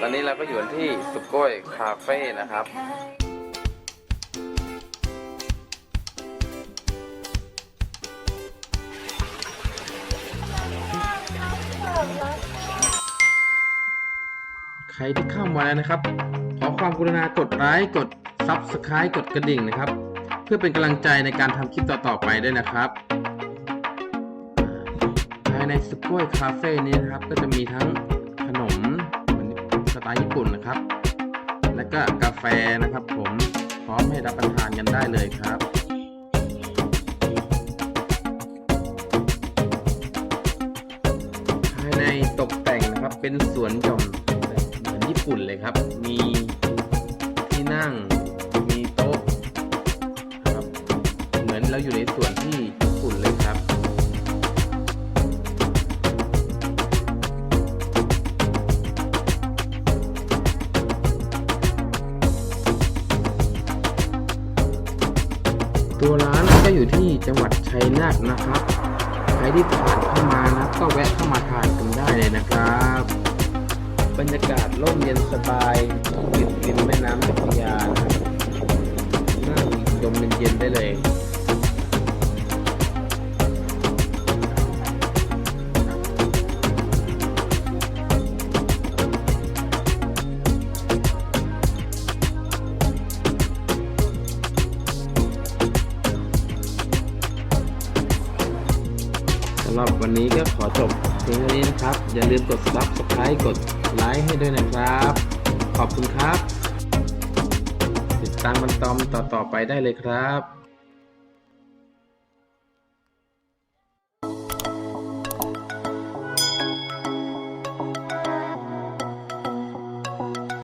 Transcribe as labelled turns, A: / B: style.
A: กันที่สุโก้ยคาเฟ่นะครับใครที่เข้ามาแล้วนะครับ ขอความกรุณากดไลค์กด Subscribe กดกระดิ่งนะครับ เพื่อเป็นกำลังใจในการทำคลิปต่อๆไปด้วยนะครับภายในสุโก้ยคาเฟ่นี้นะครับ ก็จะมีทั้ง ไตล์ญี่ปุ่นนะครับ และก็กาแฟนะครับ ผมพร้อมให้รับประทานกันได้เลยครับภายในตกแต่งนะครับเป็นสวนหย่อมเหมือนญี่ปุ่นเลยครับ มีที่นั่งมีโต๊ะนะครับเหมือนเราอยู่ในสวนที่ ตัวร้านก็อยู่ที่จังหวัดชัยนาทนะครับใครที่ผ่านเข้ามานะก็แวะเข้ามาทานกันได้เลยนะครับ บรรยากาศร่มเย็นสบายติดริมแม่น้ำเจ้าพระยานะนั่งดมเย็นๆได้เลยำหรับวันนี้ก็ขอจบเพียงเท่านี้นะครับ อย่าลืมกด subscribe กดไลค์ให้ด้วยนะครับ ขอบคุณครับ ติดตามมันตอมต่อๆไปได้เลยครับ